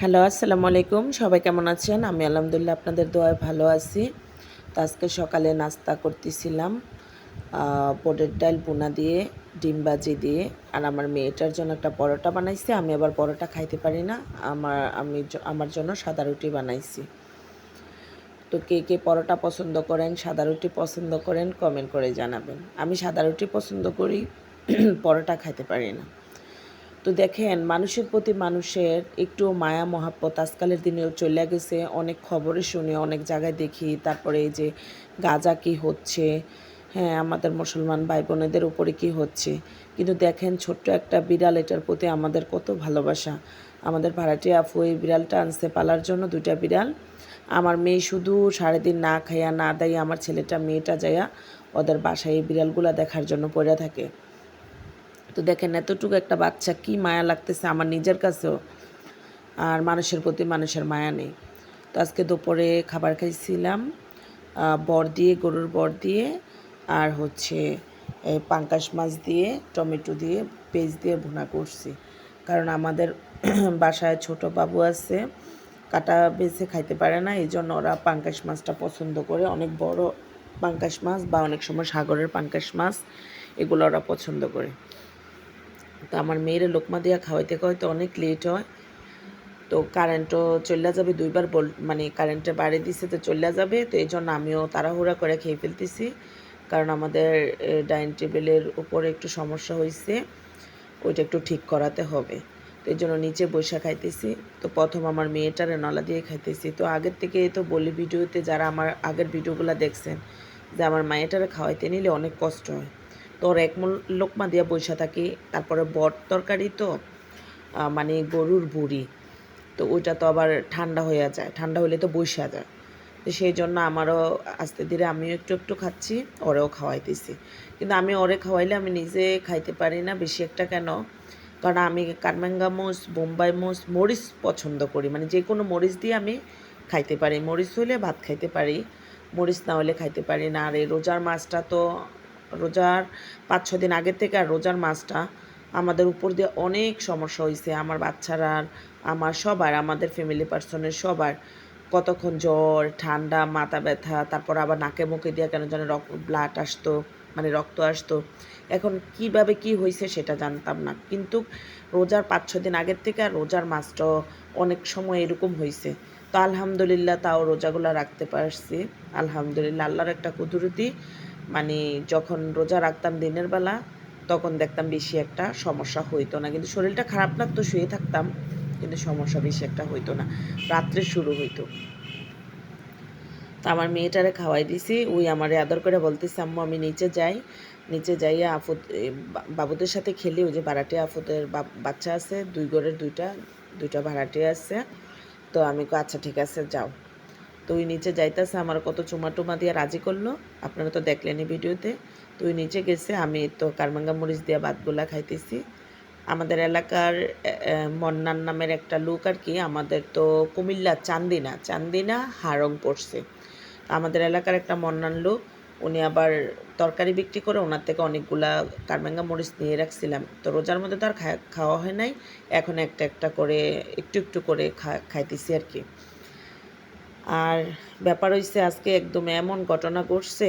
Hello আসসালামু আলাইকুম সবাই কেমন আছেন? আমি আলহামদুলিল্লাহ আপনাদের দোয়ায় ভালো আছি। তো আজকে সকালে নাস্তা করতেছিলাম পোটের ডাল বোনা দিয়ে, ডিম বাজি দিয়ে। আর আমার মেয়েটার জন্য একটা পরোটা বানাইছি। আমি আবার পরোটা খাইতে পারি না। আমার, আমি আমার জন্য সাদা রুটি বানাইছি। তো কে কে পরোটা পছন্দ করেন, সাদা রুটি পছন্দ করেন কমেন্ট করে জানাবেন। আমি সাদা রুটি পছন্দ করি, পরোটা খাইতে পারি না। তো দেখেন, মানুষের প্রতি মানুষের একটু মায়া, মহাব্বত আজকালের দিনেও চলে গেছে। অনেক খবরে শুনি, অনেক জায়গায় দেখি, তারপরে এই যে গাজা কি হচ্ছে হ্যাঁ আমাদের মুসলমান ভাই বোনেদের উপরে কি হচ্ছে। কিন্তু দেখেন, ছোট্ট একটা বিড়াল, এটার প্রতি আমাদের কত ভালোবাসা। আমাদের ভাড়াটি আপু এই বিড়ালটা আনছে পালার জন্য, দুইটা বিড়াল। আমার মেয়ে শুধু সারাদিন না খাইয়া না দাইয়া, আমার ছেলেটা, মেয়েটা যাইয়া ওদের বাসায় এই বিড়ালগুলা দেখার জন্য পড়ে থাকে। তো দেখেন এতটুকু একটা বাচ্চা কি মায়া লাগতেছে আমার নিজের কাছেও। আর মানুষের প্রতি মানুষের মায়া নেই। তো আজকে দুপুরে খাবার খাইছিলাম বর দিয়ে, গরুর বর দিয়ে, আর হচ্ছে পাঙ্কাশ মাছ দিয়ে, টমেটো দিয়ে, পেঁয়াজ দিয়ে ভুনা করছি। কারণ আমাদের বাসায় ছোট বাবু আছে, কাটা বেছে খাইতে পারে না এই জন্য ওরা পাঙ্কাশ মাছটা পছন্দ করে। অনেক বড় পাঙ্কাশ মাছ বা অনেক সময় সাগরের পাঙ্কাশ মাছ, এগুলো ওরা পছন্দ করে। তো আমার মেয়েরা লোকমা দিয়া খাওয়াইতে খাওয়াইতে অনেক লেট হয়। তো কারেন্টও চলে যাবে দুইবার বল মানে কারেন্টে বাড়ি দিছে তো চলে যাবে, তো এই জন্য আমিও তাড়াহুড়া করে খেয়ে ফেলতেছি। কারণ আমাদের ডাইনিং টেবিলের উপরে একটু সমস্যা হয়েছে ওইটা একটু ঠিক করাতে হবে। তো এই জন্য নিচে বসে খাইতেছি। তো প্রথম আমার মেয়েটার নলা দিয়ে খাইতেছি। তো আগের থেকে তো বলি ভিডিওতে যারা আমার আগের ভিডিওগুলো দেখছেন, যে আমার মায়েটারে খাওয়াইতে নিলে অনেক কষ্ট হয়। তো ওর এক লোকমা দিয়ে বসে থাকি, তারপরে বট তরকারি তো মানে গরুর বুড়ি। তো ওইটা তো আবার ঠান্ডা হয়ে যায়, ঠান্ডা হলে তো বসা যায়। তো সেই জন্য আমারও আস্তে ধীরে আমিও একটু একটু খাচ্ছি, ওরেও খাওয়াইতেছি। কিন্তু আমি ওরে খাওয়াইলে আমি নিজে খাইতে পারি না বেশি একটা কেন? কারণ আমি কারমেঙ্গা মোষ, বোম্বাই মোষ, মরিচ পছন্দ করি। মানে যে কোনো মরিচ দিয়ে আমি খাইতে পারি। মরিচ হলে ভাত খাইতে পারি, মরিচ না হলে খাইতে পারি না। আর এই রোজার মাছটা তো রোজার পাঁচ ছ দিন আগের থেকে আর রোজার মাছটা আমাদের উপর দিয়ে অনেক সমস্যা হয়েছে আমার বাচ্চারা আমার সবার, আমাদের ফ্যামিলি পার্সনের সবার কতক্ষণ জ্বর, ঠান্ডা, মাথা ব্যথা, তারপর আবার নাকে মুখে দিয়ে কেন যেন রক্ত ব্লাড আসতো মানে রক্ত আসতো। এখন কীভাবে কি হয়েছে সেটা জানতাম না। কিন্তু রোজার পাঁচ ছ দিন আগের থেকে আর রোজার মাছটা অনেক সময় এরকম হয়েছে তো আলহামদুলিল্লাহ তাও রোজাগুলো রাখতে পারছি। আলহামদুলিল্লাহ, আল্লাহর একটা কুদরতি মানে যখন রোজা রাখতাম দিনের বেলা, তখন দেখতাম বেশি একটা সমস্যা হইতো না। কিন্তু শরীরটা খারাপ লাগতো শুয়ে থাকতাম, কিন্তু সমস্যা বেশি একটা হইতো না। রাত্রে শুরু হইতো। তো আমার মেয়েটারে খাওয়াই দিছি, ওই আমারে আদর করে বলতেছে, আম্মু, আমি নিচে যাই। নিচে যাইয়া আফুত বাবুদের সাথে খেলি, ওই যে ভাড়াটে আফুদের বা- বাচ্চা আছে, দুই ঘরের দুইটা দুইটা ভাড়াটে আছে। তো আমি আচ্ছা ঠিক আছে, যাও। তো ওই নিচে যাইতেছে আমার কত চুমা টুমা দিয়ে রাজি করল। আপনারা তো দেখলেনি ভিডিওতে। তো ওই নিচে গেছে, আমি তো কারমাঙ্গা মরিচ দিয়ে ভাতগুলা খাইতেছি। আমাদের এলাকার মন্নান নামের একটা লোক আর কি, আমাদের তো কুমিল্লা চান্দিনা চান্দিনা, হারং পড়ছে। আমাদের এলাকার একটা মন্নান লোক, উনি আবার তরকারি বিক্রি করে ওনার থেকে অনেকগুলা কারমেঙ্গা মরিচ নিয়ে রাখছিলাম। তো রোজার মধ্যে তো আর খাওয়া হয় নাই, এখন একটা একটা করে, একটু একটু করে খাইতেছি আর কি। আর ব্যাপার হইছে আজকে একদম এমন ঘটনা ঘটছে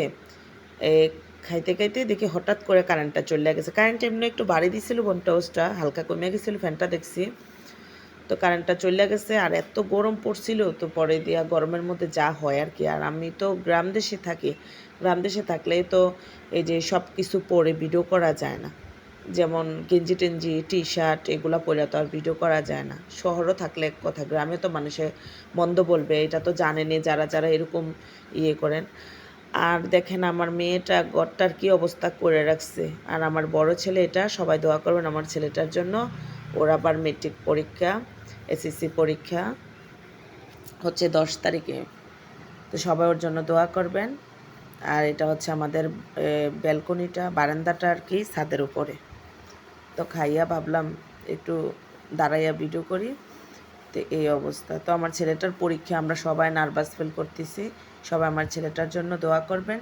খাইতে খাইতে দেখি হঠাৎ করে কারেন্টটা চলে গেছে। কারেন্ট এমনি একটু বাড়ি দিছিল বনটাউসটা হালকা কমে গেছিল ফ্যানটা দেখছি। তো কারেন্টটা চলে গেছে আর এত গরম পড়ছিল, তো পরে দিয়া গরমের মধ্যে যা হয় আর কি। আর আমি তো গ্রাম দেশে থাকি, গ্রাম দেশে থাকলেই তো এই যে সব কিছু পরে ভিডিও করা যায় না। যেমন গেঞ্জি টেঞ্জি টি শার্ট এগুলো পরে তো আর ভিডিও করা যায় না। শহরও থাকলে এক কথা, গ্রামে তো মানুষে মন্দ বলবে, এটা তো জানেনি যারা যারা এরকম ইয়ে করেন। আর দেখেন আমার মেয়েটা গড়টার কি অবস্থা করে রাখছে। আর আমার বড় ছেলে এটা, সবাই দোয়া করবেন আমার ছেলেটার জন্য। ওর আবার মেট্রিক পরীক্ষা, এসএসসি পরীক্ষা হচ্ছে দশ তারিখে। তো সবাই ওর জন্য দোয়া করবেন। আর এটা হচ্ছে আমাদের ব্যালকনিটা, বারান্দাটা আর কি, ছাদের উপরে। তো খাইয়া ভাবলাম একটু দাঁড়াইয়া ভিডিও করি। তো এই অবস্থা। তো আমার ছেলেটার পরীক্ষা, আমরা সবাই নার্ভাস ফিল করতেছি। সবাই আমার ছেলেটার জন্য দোয়া করবেন।